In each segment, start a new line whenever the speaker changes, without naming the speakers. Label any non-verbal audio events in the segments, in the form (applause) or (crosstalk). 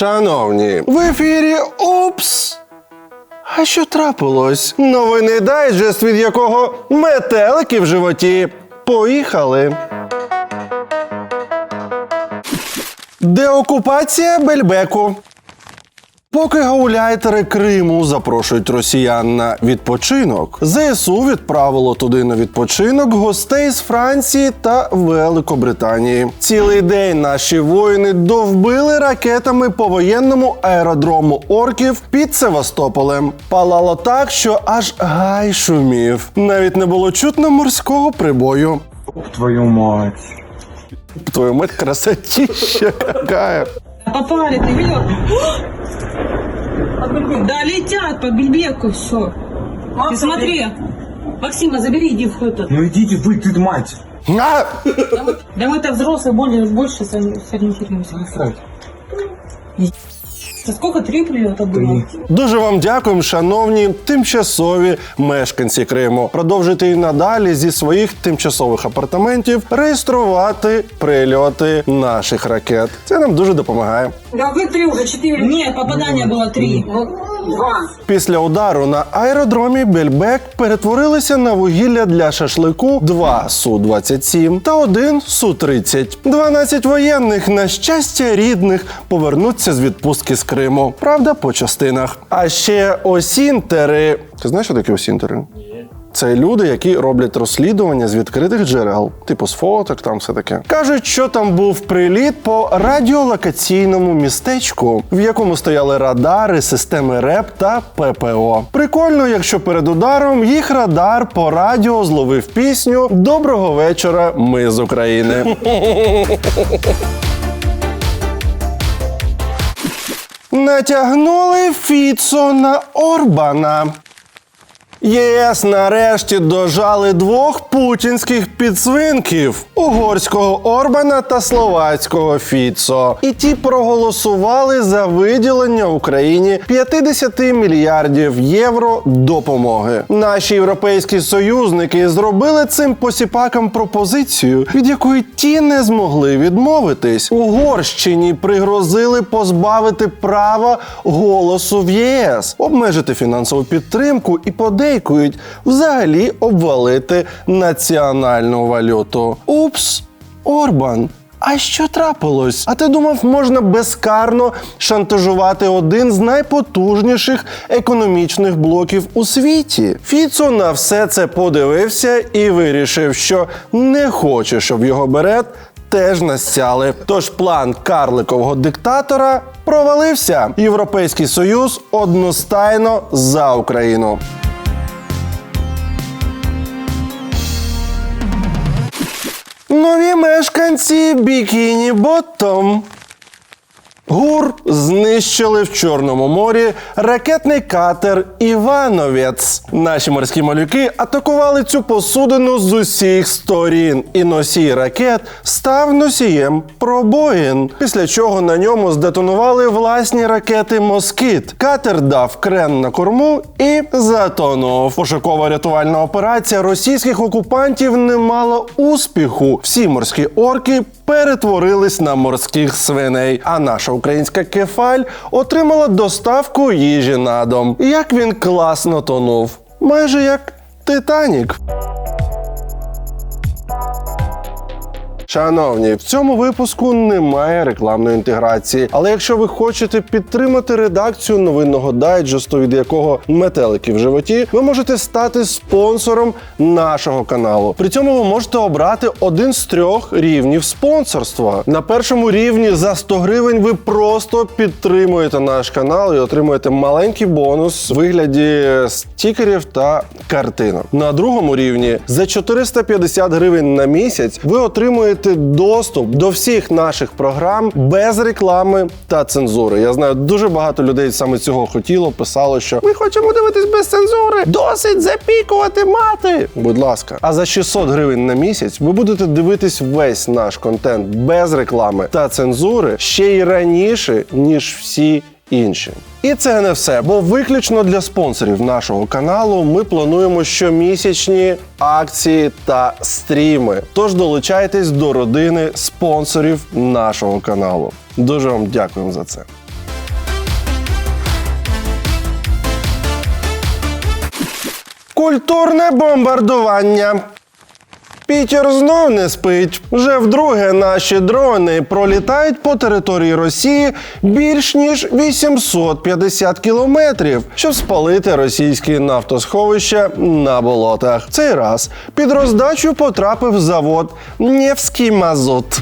Шановні, в ефірі Упс! А що трапилось? Новини дайджест, від якого метелики в животі. Поїхали. Деокупація Бельбеку. Поки гауляйтери Криму запрошують росіян на відпочинок, ЗСУ відправило туди на відпочинок гостей з Франції та Великобританії. Цілий день наші воїни довбили ракетами по воєнному аеродрому орків під Севастополем. Палало так, що аж гай шумів. Навіть не було чутно морського прибою.
Твою мать.
Твою мать, красотища какая.
Попали, ты видел? Да, летят по Бельбеку, все. Ты смотри. Максима, забери, иди в этот.
Ну идите вы, ты мать.
А!
Да мы-то взрослые, более, больше сори- сориентируемся. Да сколько три прилета было?
Дуже вам дякуємо, шановні тимчасові мешканці Криму. Продовжуйте і надалі зі своїх тимчасових апартаментів реєструвати прильоти наших ракет. Це нам дуже допомагає.
Да вы три уже, четыре. Нет, попадания было три.
Після удару на аеродромі Бельбек перетворилися на вугілля для шашлику два Су-27 та один Су-30. 12 воєнних, на щастя, рідних повернуться з відпустки з Криму. Правда, по частинах. А ще осінтери. Ти знаєш, що таке осінтери? Це люди, які роблять розслідування з відкритих джерел, типу з фоток, там все таке. Кажуть, що там був приліт по радіолокаційному містечку, в якому стояли радари, системи РЕП та ППО. Прикольно, якщо перед ударом їх радар по радіо зловив пісню Доброго вечора, ми з України. Натягнули Фіцо на Орбана. ЄС нарешті дожали двох путінських підсвинків угорського Орбана та словацького Фіцо. І ті проголосували за виділення Україні 50 мільярдів євро допомоги. Наші європейські союзники зробили цим посіпакам пропозицію, від якої ті не змогли відмовитись. Угорщині пригрозили позбавити права голосу в ЄС, обмежити фінансову підтримку і подейкують взагалі обвалити національну валюту. Упс, Орбан. А що трапилось? А ти думав, можна безкарно шантажувати один з найпотужніших економічних блоків у світі? Фіцо на все це подивився і вирішив, що не хоче, щоб його берет теж настяли. Тож план карликового диктатора провалився. Європейський союз одностайно за Україну. Мешканці Бікіні Боттом. ГУР знищили в Чорному морі ракетний катер Івановець. Наші морські малюки атакували цю посудину з усіх сторін, і носій ракет став носієм пробоїн. Після чого на ньому здетонували власні ракети Москіт. Катер дав крен на корму і затонув. Пошукова рятувальна операція російських окупантів не мала успіху. Всі морські орки перетворились на морських свиней, а наша українська кефаль отримала доставку їжі на дом. Як він класно тонув, майже як Титанік. Шановні, в цьому випуску немає рекламної інтеграції. Але якщо ви хочете підтримати редакцію новинного дайджесту, від якого метелики в животі, ви можете стати спонсором нашого каналу. При цьому ви можете обрати один з трьох рівнів спонсорства. На першому рівні за 100 гривень ви просто підтримуєте наш канал і отримуєте маленький бонус в вигляді стікерів та картинок. На другому рівні за 450 гривень на місяць ви отримуєте доступ до всіх наших програм без реклами та цензури. Я знаю, дуже багато людей саме цього хотіло, писало, що ми хочемо дивитись без цензури. Досить запікувати мати. Будь ласка, а за 600 гривень на місяць ви будете дивитись весь наш контент без реклами та цензури ще й раніше, ніж всі іншим. І це не все, бо виключно для спонсорів нашого каналу ми плануємо щомісячні акції та стріми. Тож долучайтесь до родини спонсорів нашого каналу. Дуже вам дякуємо за це. Культурне бомбардування Пітер знов не спить. Вже вдруге наші дрони пролітають по території Росії більш ніж 850 кілометрів, щоб спалити російські нафтосховища на болотах. Цей раз під роздачу потрапив завод Невський Мазут.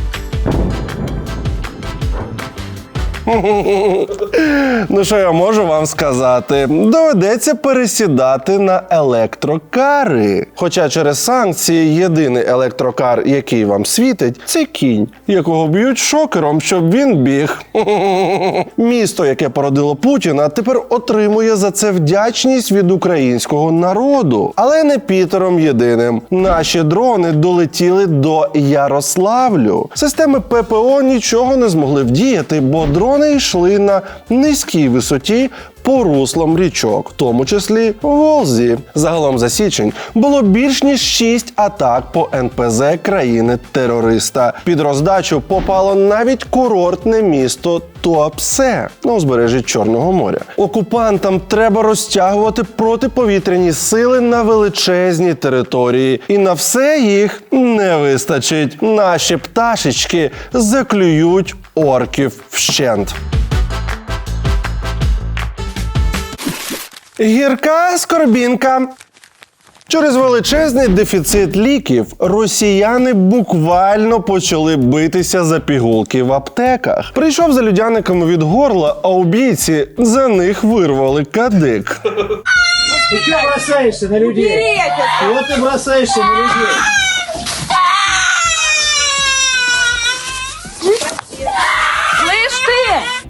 (laughs) Ну, що я можу вам сказати? Доведеться пересідати на електрокари. Хоча через санкції єдиний електрокар, який вам світить, це кінь, якого б'ють шокером, щоб він біг. (laughs) Місто, яке породило Путіна, тепер отримує за це вдячність від українського народу. Але не Пітером єдиним. Наші дрони долетіли до Ярославлю. Системи ППО нічого не змогли вдіяти, бо дрони йшли на низькій висоті. По руслам річок, в тому числі Волзі. Загалом за січень було більш ніж 6 атак по НПЗ країни-терориста. Під роздачу попало навіть курортне місто Туапсе на узбережжі Чорного моря. Окупантам треба розтягувати протиповітряні сили на величезній території, і на все їх не вистачить. Наші пташечки заклюють орків вщент. Гірка скорбінка. Через величезний дефіцит ліків росіяни буквально почали битися за пігулки в аптеках. Прийшов за людяниками від горла, а убійці за них вирвали кадик.
Ты что бросаешься на людей? Вот ты бросаешься на людей.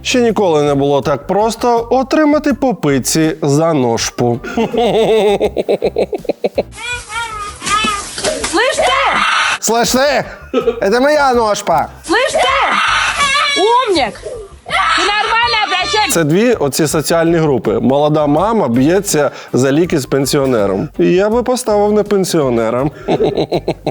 Ще ніколи не було так просто отримати по пиці за ножпу.
Слышь ты!
Слышь ти? Це моя ножпа.
Слышь ты! Умник! Ты нормально обращайся!
Це дві оці соціальні групи. Молода мама б'ється за ліки з пенсіонером. І Я би поставив на пенсіонера.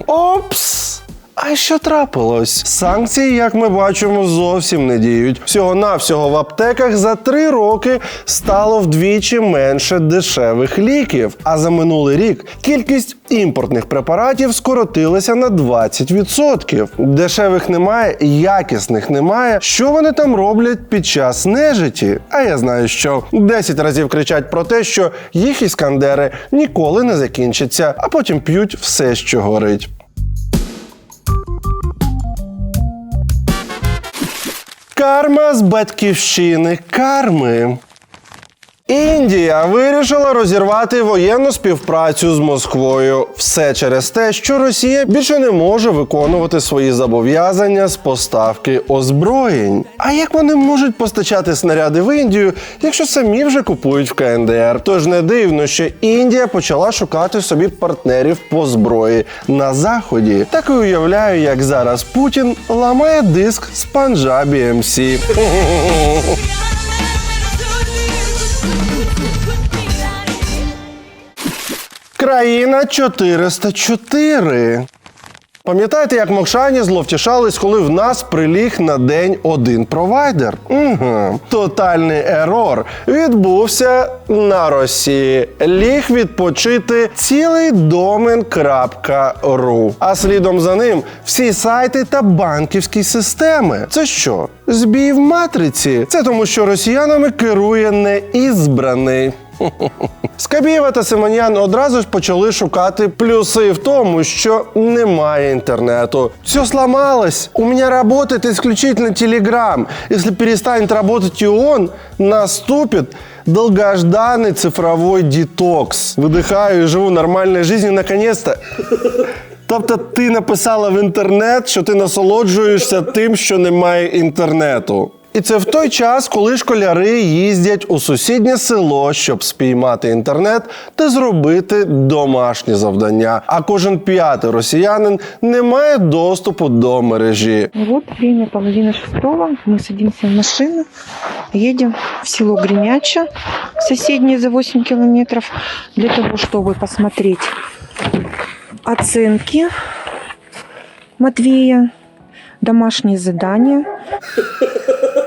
Опс! А що трапилось? Санкції, як ми бачимо, зовсім не діють. Всього-навсього в аптеках за три роки стало вдвічі менше дешевих ліків. А за минулий рік кількість імпортних препаратів скоротилася на 20%. Дешевих немає, якісних немає. Що вони там роблять під час нежиті? А я знаю, що 10 разів кричать про те, що їх іскандери ніколи не закінчаться, а потім п'ють все, що горить. Карма з батьківщини карми. Індія вирішила розірвати воєнну співпрацю з Москвою. Все через те, що Росія більше не може виконувати свої зобов'язання з поставки озброєнь. А як вони можуть постачати снаряди в Індію, якщо самі вже купують в КНДР? Тож не дивно, що Індія почала шукати собі партнерів по зброї на заході. Так і уявляю, як зараз Путін ламає диск з Панджабі МС. (laughs) Країна 404. Пам'ятаєте, як мокшані зловтішались, коли в нас приліг на день один провайдер? Угу. Тотальний ерор відбувся на Росії. Ліг відпочити цілий домен.ру. А слідом за ним всі сайти та банківські системи. Це що? Збій в матриці? Це тому, що росіянами керує неізбраний. Скабєва та Симонян одразу ж почали шукати плюси в тому, що немає інтернету. Все сломалось. У меня работает исключительно Telegram. Если перестанет работать и он, наступит долгожданный цифровой детокс. Видихаю і живу нормальной жизнью наконец-то. Тобто ти написала в інтернет, що ти насолоджуєшся тим, що немає інтернету. І це в той час, коли школяри їздять у сусіднє село, щоб спіймати інтернет та зробити домашні завдання. А кожен п'ятий росіянин не має доступу до мережі.
Вот время половина шестого. Мы садимся в машину, едем в село Гремяча, соседнее за 8 километров, для того, чтобы посмотреть оценки Матвея, домашние задания.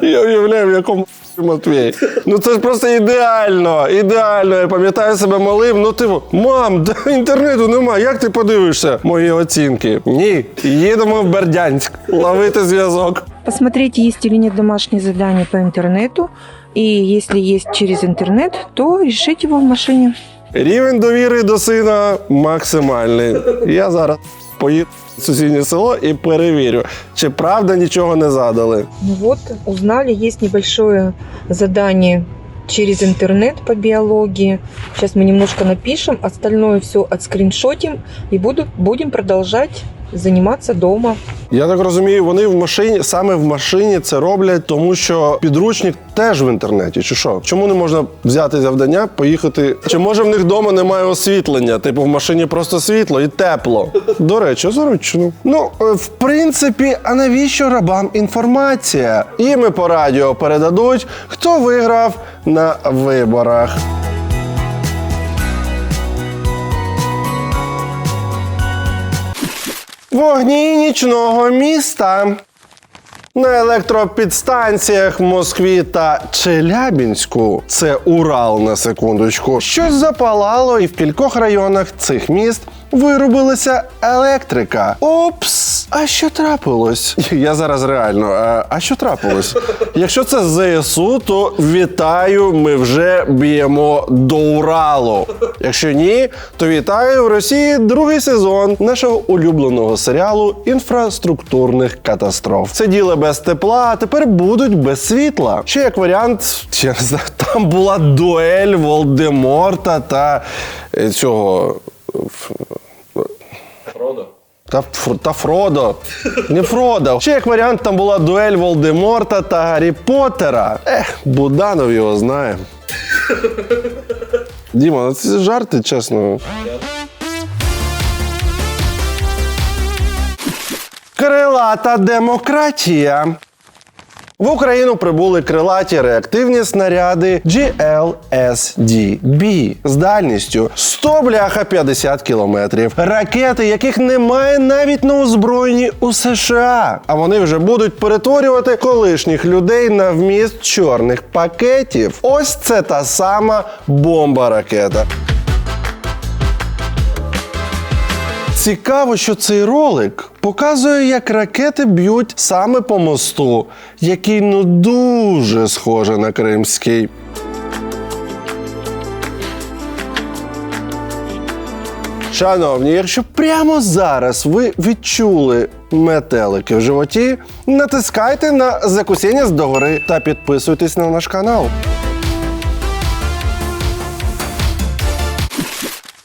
Я уявляю, в якому Матвій. Ну це ж просто ідеально, ідеально. Я пам'ятаю себе малим. Ну типу, мам, да інтернету немає. Як ти подивишся мої оцінки? Ні, їдемо в Бердянськ ловити зв'язок.
Посмотреть, есть или нет домашние задания по интернету. И если есть через интернет, то решить его в машине.
Рівень довіри до сина максимальний. Я зараз поїду в сусіднє село і перевірю, чи правда нічого не задали.
Ну вот, узнали, есть небольшое задание через интернет по биологии. Сейчас мы немножко напишем, остальное все отскриншотим и буду, будем продолжать заниматься дома.
Я так розумію, вони в машині саме в машині це роблять, тому що підручник теж в інтернеті. Чи що? Чому не можна взяти завдання, поїхати? Чи може в них вдома немає освітлення? Типу в машині просто світло і тепло. До речі, заручно. Ну, е, в принципі, а навіщо рабам інформація? І по радіо передадуть, хто виграв на виборах. Вогні нічного міста. На електропідстанціях в Москві та Челябінську це Урал на секундочку. Щось запалало, і в кількох районах цих міст вирубилася електрика. Опс! А що трапилось? (laughs) Я зараз реально. А, що трапилось? Якщо це ЗСУ, то вітаю, ми вже б'ємо до Уралу. Якщо ні, то вітаю в Росії другий сезон нашого улюбленого серіалу інфраструктурних катастроф. Це діло без тепла, а тепер будуть без світла. Ще як варіант, я не знаю, там була дуель Волдеморта та е, цього. Та, Фр- та Фродо. Не Фродо. Ще як варіант, там була дуель Волдеморта та Гаррі Поттера. Ех, Буданов його знає. Діма, ну це жарти, чесно. Крилата демократія. В Україну прибули крилаті реактивні снаряди GLSDB з дальністю 100 бляха 50 кілометрів. Ракети, яких немає навіть на озброєнні у США. А вони вже будуть перетворювати колишніх людей на вміст чорних пакетів. Ось це та сама бомба-ракета. Цікаво, що цей ролик показує, як ракети б'ють саме по мосту, який ну дуже схоже на Кримський. Шановні, якщо прямо зараз ви відчули метелики в животі, натискайте на закусіння з догори та підписуйтесь на наш канал.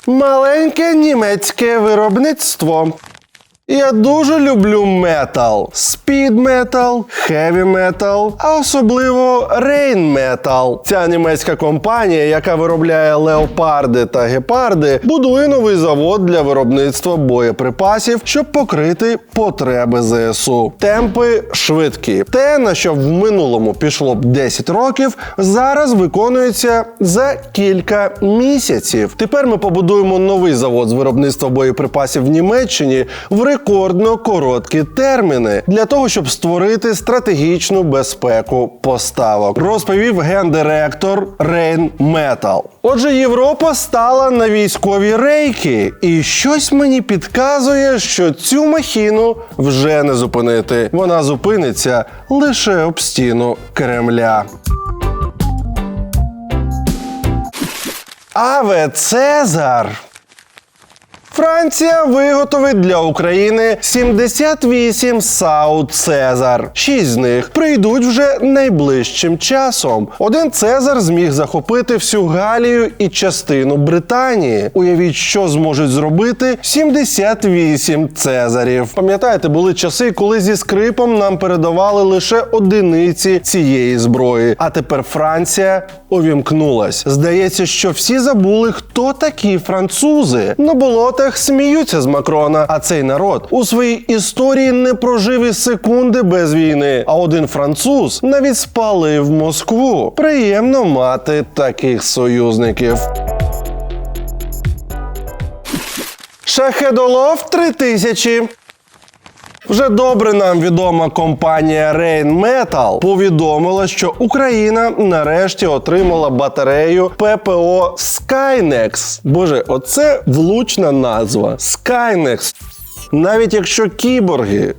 Маленьке німецьке виробництво. Я дуже люблю метал, спід метал, хеві метал, а особливо рейн метал. Ця німецька компанія, яка виробляє леопарди та гепарди, будує новий завод для виробництва боєприпасів, щоб покрити потреби ЗСУ. Темпи швидкі. Те, на що в минулому пішло б 10 років, зараз виконується за кілька місяців. Тепер ми побудуємо новий завод з виробництва боєприпасів в Німеччині в рекордно короткі терміни для того, щоб створити стратегічну безпеку поставок. Розповів гендиректор Rain Metal. Отже, Європа стала на військові рейки, і щось мені підказує, що цю махіну вже не зупинити. Вона зупиниться лише об стіну Кремля. Аве Цезар. Франція виготовить для України 78 САУ Цезар. Шість з них прийдуть вже найближчим часом. Один Цезар зміг захопити всю Галію і частину Британії. Уявіть, що зможуть зробити 78 Цезарів. Пам'ятаєте, були часи, коли зі скрипом нам передавали лише одиниці цієї зброї. А тепер Франція увімкнулась. Здається, що всі забули, хто такі французи. На болотах сміються з Макрона, а цей народ у своїй історії не прожив і секунди без війни. А один француз навіть спалив Москву. Приємно мати таких союзників. Шахедолов 3000. Вже добре нам відома компанія Rain Metal повідомила, що Україна нарешті отримала батарею ППО Skynex. Боже, оце влучна назва. Skynex. Навіть якщо кіборги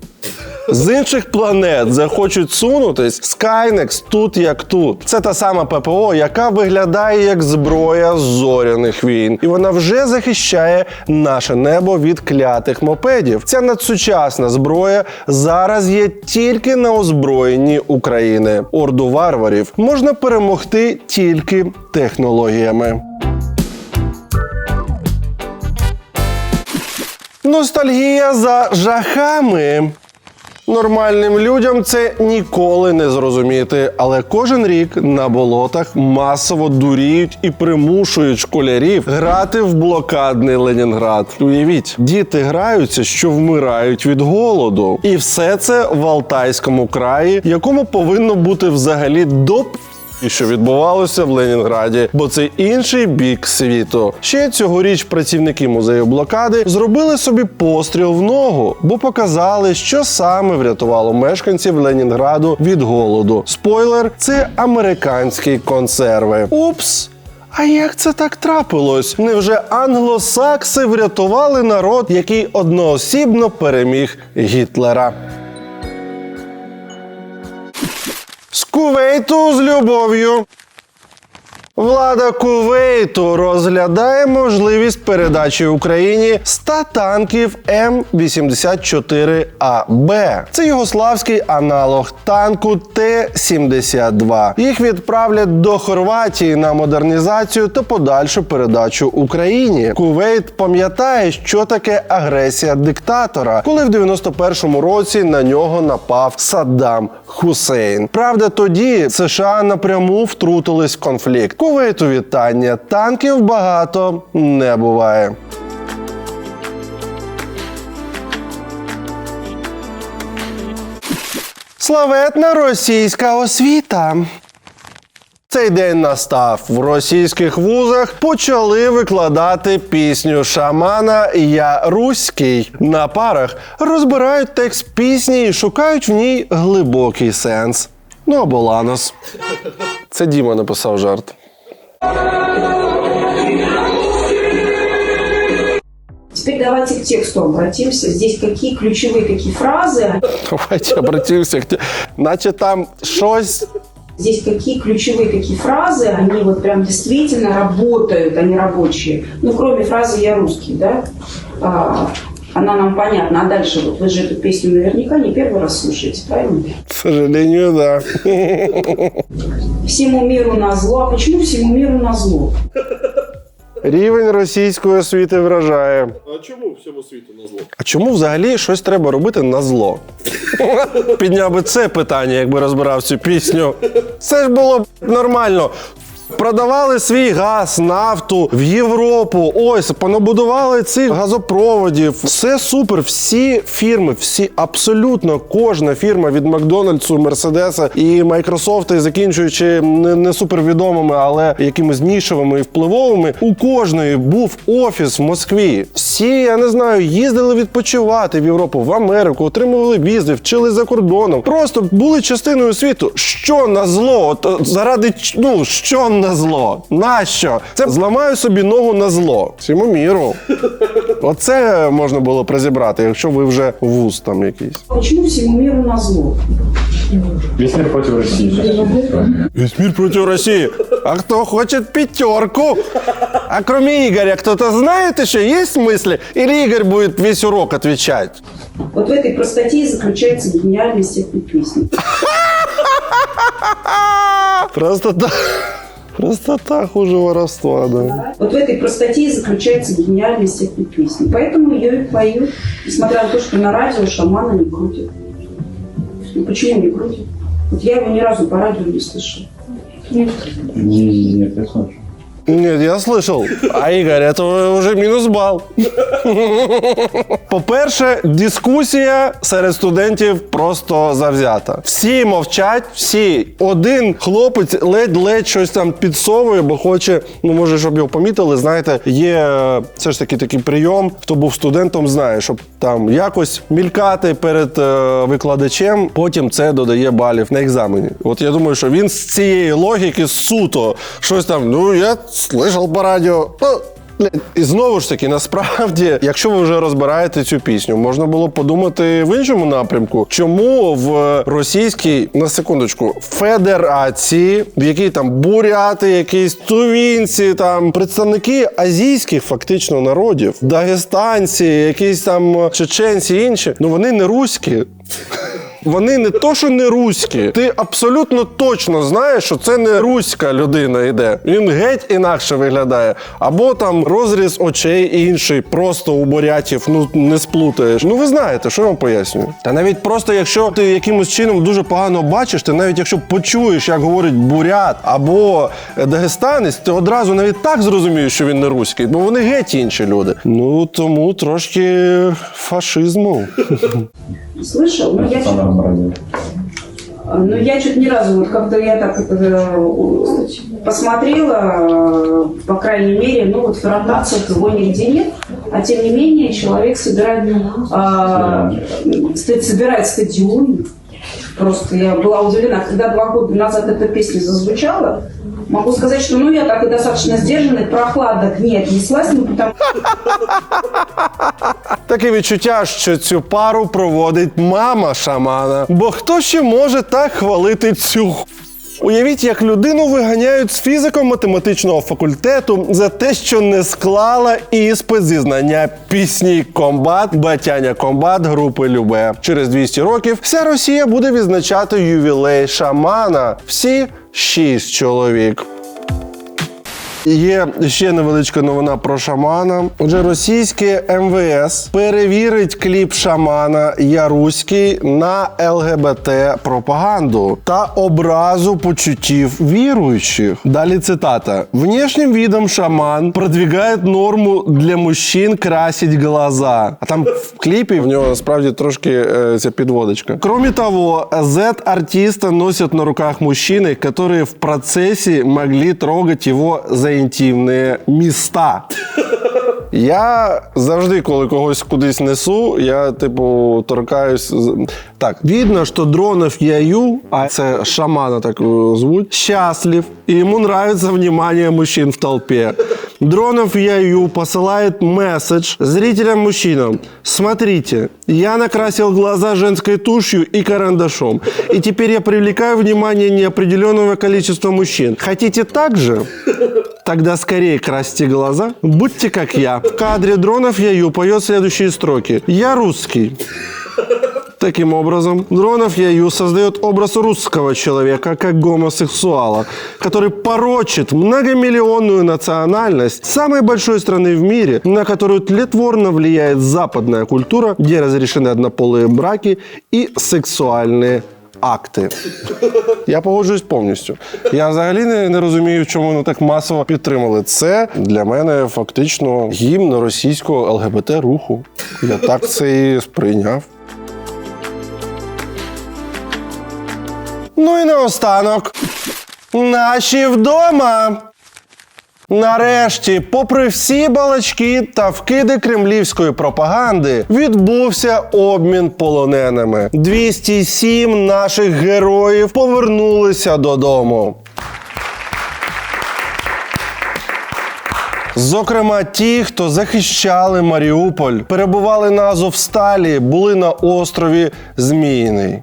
з інших планет захочуть сунутись, Skynex тут як тут. Це та сама ППО, яка виглядає як зброя зоряних війн, і вона вже захищає наше небо від клятих мопедів. Ця надсучасна зброя зараз є тільки на озброєнні України. Орду варварів можна перемогти тільки технологіями. Ностальгія за жахами. Нормальним людям це ніколи не зрозуміти, але кожен рік на болотах масово дуріють і примушують школярів грати в блокадний Ленінград. Уявіть, діти граються, що вмирають від голоду, і все це в Алтайському краї, якому повинно бути взагалі до і що відбувалося в Ленінграді, бо це інший бік світу. Ще цьогоріч працівники музею блокади зробили собі постріл в ногу, бо показали, що саме врятувало мешканців Ленінграду від голоду. Спойлер, це американські консерви. Упс. А як це так трапилось? Невже англосакси врятували народ, який одноосібно переміг Гітлера? Кувейту з любов'ю. Влада Кувейту розглядає можливість передачі Україні 100 танків М84АБ. Це югославський аналог танку Т-72. Їх відправлять до Хорватії на модернізацію та подальшу передачу Україні. Кувейт пам'ятає, що таке агресія диктатора, коли в 91-му році на нього напав Саддам Хусейн. Правда, тоді США напряму втрутились в конфлікт. Кувейту вітання. Танків багато не буває. Славетна російська освіта. Цей день настав. В російських вузах почали викладати пісню шамана Я Руський. На парах розбирають текст пісні і шукають в ній глибокий сенс. Ну або ланос. Це Діма написав жарт.
Теперь давайте к тексту обратимся. Здесь какие ключевые какие фразы,
Давайте обратимося. к те- Наче там щось.
Здесь какие ключевые какие фразы, они вот прям действительно работают, они рабочие. Ну, кроме фразы «я русский», да, А, она нам понятна. А дальше вот вы же эту песню наверняка не первый раз слушаете, правильно?
К сожалению, да.
Всему миру на зло. А почему всему миру на зло?
Рівень російської освіти вражає. А чому всьому світу на зло? А чому взагалі щось треба робити на зло? Підняв би це питання, якби розбирав цю пісню. Це ж було б нормально. Продавали свій газ, нафту в Європу. Ось понабудували цих газопроводів. Все супер. Всі фірми, всі абсолютно кожна фірма від Макдональдсу, Мерседеса і Майкрософта, і закінчуючи не, не супервідомими, але якимись нішевими і впливовими. У кожної був офіс в Москві. Всі, я не знаю, їздили відпочивати в Європу, в Америку, отримували візи, вчили за кордоном. Просто були частиною світу. Що на зло? От, заради ну що на зло? Нащо? Це зламаю собі ногу на зло. Всьому міру. Оце можна було б розібрати, якщо ви вже вуз там якийсь.
Почему всему миру на зло?
Весь мир против России.
Весь мир против России. А кто хочет пятерку? А кроме Игоря, кто-то знает еще, есть мысли? Или Игорь будет весь урок отвечать?
Вот в этой простоте и заключается гениальность этой песни.
Простота. Простота хуже воровства, да.
Вот в этой простоте и заключается гениальность этой песни. Поэтому ее и поют, несмотря на то, что на радио шамана не крутят. Ну почему не крутят? Вот я его ни разу по радио не слышала.
Нет, я слышу.
Нет, я слышал. А Игорь, это уже минус бал. По-перше, дискусія серед студентів просто завзята. Всі мовчать, всі. Один хлопець ледь-ледь щось там підсовує, бо хоче, ну може, щоб його помітили. Знаєте, є е, все ж таки такий прийом. Хто був студентом, знає, щоб там якось мількати перед е, викладачем, потім це додає балів на екзамені. От я думаю, що він з цієї логіки суто щось там, ну я слышав по радіо. ну, І знову ж таки, насправді, якщо ви вже розбираєте цю пісню, можна було подумати в іншому напрямку, чому в російській на секундочку федерації, в якій там буряти, якісь тувінці, там представники азійських фактично народів, дагестанці, якісь там чеченці, інші, ну вони не руські. Вони не то, що не руські. Ти абсолютно точно знаєш, що це не руська людина йде. Він геть інакше виглядає. Або там розріз очей інший, просто у бурятів, ну не сплутаєш. Ну ви знаєте, що я вам пояснюю. Та навіть просто якщо ти якимось чином дуже погано бачиш, ти навіть якщо почуєш, як говорить бурят або дагестанець, ти одразу навіть так зрозумієш, що він не руський, бо вони геть інші люди. Ну тому трошки фашизму.
Слышал? Ну, я Чё-
на радио.
Ну, я что-то ни разу, вот как-то я так э, у- посмотрела, по крайней мере, ну вот в его нигде нет, а тем не менее человек собирает, а, собирает стадионы. Просто я была удивлена, когда два года назад эта песня зазвучала, могу сказать, что ну я так и достаточно сдержанно, прохладно к ней отнеслась, ну потому
Таке відчуття, що цю пару проводить мама шамана. Бо хто ще може так хвалити цю Уявіть, як людину виганяють з фізико-математичного факультету за те, що не склала іспит зі знання пісні Комбат, батяня Комбат групи Любе. Через 200 років вся Росія буде відзначати ювілей шамана. Всі шість чоловік. Є ще невеличка новина про шамана. Отже, російське МВС перевірить кліп шамана Яруський на ЛГБТ пропаганду та образу почуттів віруючих. Далі цитата: внешнім видом шаман продвигає норму для мужчин красить глаза. А там в кліпі в нього насправді трошки е, ця підводочка. Кроме того, Z-артиста носят на руках мужчины, которые в процессе могли трогать его за інтимні міста. Я завжди, коли когось кудись несу, я типу торкаюсь. з- Так, видно, що дронов яю, а це шамана так е, звуть, счастлив, и ему нравится внимание мужчин в толпе. Дронов яю посылает месседж зрителям-мужчинам. Смотрите, я накрасил глаза женской тушью и карандашом, и теперь я привлекаю внимание неопределенного количества мужчин. Хотите так же? Тогда скорее красьте глаза, будьте как я. В кадре дронов Яю поет следующие строки. Я русский. Таким образом, Дронов Яю создает образ русского человека как гомосексуала, который порочит многомиллионную национальность самой большой страны в мире, на которую тлетворно влияет западная культура, где разрешены однополые браки и сексуальные акти. Я погоджуюсь повністю. Я взагалі не, не розумію, чому вони так масово підтримали. Це для мене фактично гімн російського ЛГБТ руху. Я так це і сприйняв. Ну і наостанок. Наші вдома. Нарешті, попри всі балачки та вкиди кремлівської пропаганди, відбувся обмін полоненими. 207 наших героїв повернулися додому. Зокрема, ті, хто захищали Маріуполь, перебували на Азовсталі, були на острові Зміїний.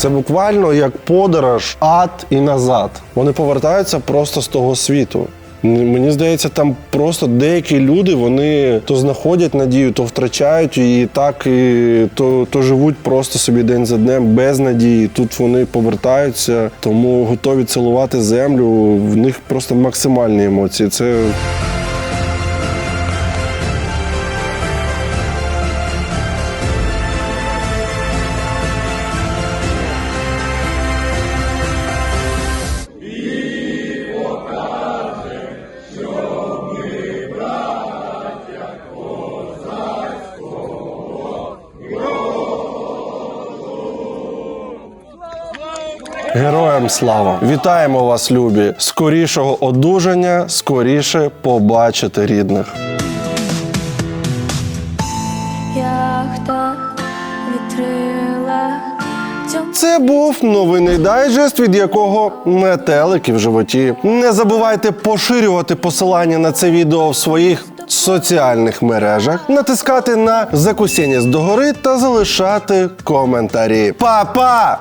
Це буквально як подорож ад і назад. Вони повертаються просто з того світу. Мені здається, там просто деякі люди вони то знаходять надію, то втрачають і так і то, то живуть просто собі день за днем без надії. Тут вони повертаються, тому готові цілувати землю. В них просто максимальні емоції. Це Героям слава! Вітаємо вас, любі! Скорішого одужання, скоріше побачити рідних.
Яхта вітрила.
Це був новинний дайджест, від якого метелики в животі. Не забувайте поширювати посилання на це відео в своїх соціальних мережах, натискати на закусіння з догори та залишати коментарі. Па-па!